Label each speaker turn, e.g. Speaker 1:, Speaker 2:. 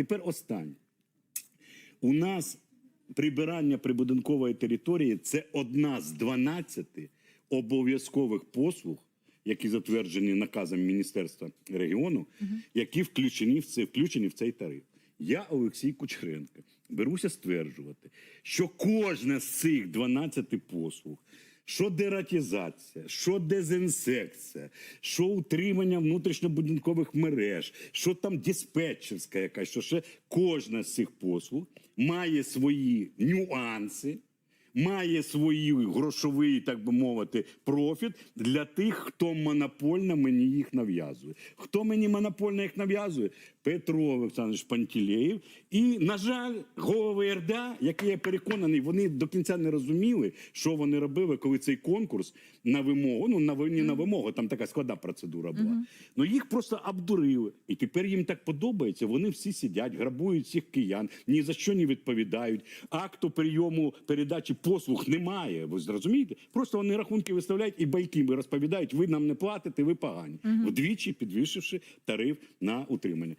Speaker 1: тепер останнє. У нас прибирання прибудинкової території це одна з 12 обов'язкових послуг, які затверджені наказом Міністерства регіону, які включені в це включені в цей тариф. Я, Олексій Кучеренко, беруся стверджувати, що кожна з цих 12 послуг, що дератізація, що дезінсекція, що утримання внутрішньобудинкових мереж, що там диспетчерська якась, що ще кожна з цих послуг має свої нюанси, має свій грошовий, так би мовити, профіт для тих, хто монопольно мені їх нав'язує. Хто мені монопольно їх нав'язує? Петро Олександрович Пантелеєв. І, на жаль, голови РДА, які я переконаний, вони до кінця не розуміли, що вони робили, коли цей конкурс на вимогу, ну на не на вимогу, там така складна процедура була. Ну їх просто обдурили. І тепер їм так подобається. Вони всі сидять, грабують всіх киян, ні за що не відповідають. Акту прийому передачі послуг немає. Ви зрозумієте? Просто вони рахунки виставляють і байки розповідають. Ви нам не платите, ви погані. Вдвічі підвищивши тариф на утримання.